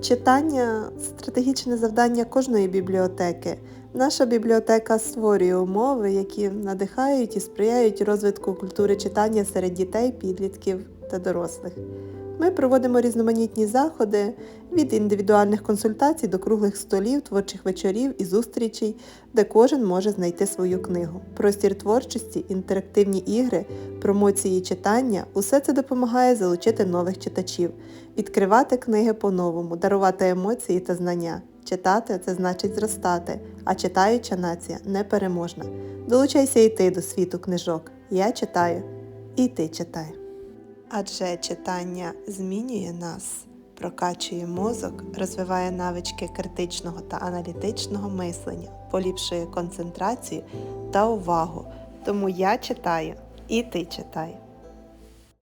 Читання стратегічне завдання кожної бібліотеки. Наша бібліотека створює умови, які надихають і сприяють розвитку культури читання серед дітей, підлітків та дорослих. Ми проводимо різноманітні заходи від індивідуальних консультацій до круглих столів, творчих вечорів і зустрічей, де кожен може знайти свою книгу. Простір творчості, інтерактивні ігри, промоції читання усе це допомагає залучити нових читачів, відкривати книги по-новому, дарувати емоції та знання. Читати це значить зростати, а читаюча нація непереможна. Долучайся і ти до світу книжок. Я читаю, і ти читай. Адже читання змінює нас, прокачує мозок, розвиває навички критичного та аналітичного мислення, поліпшує концентрацію та увагу. Тому я читаю, і ти читай.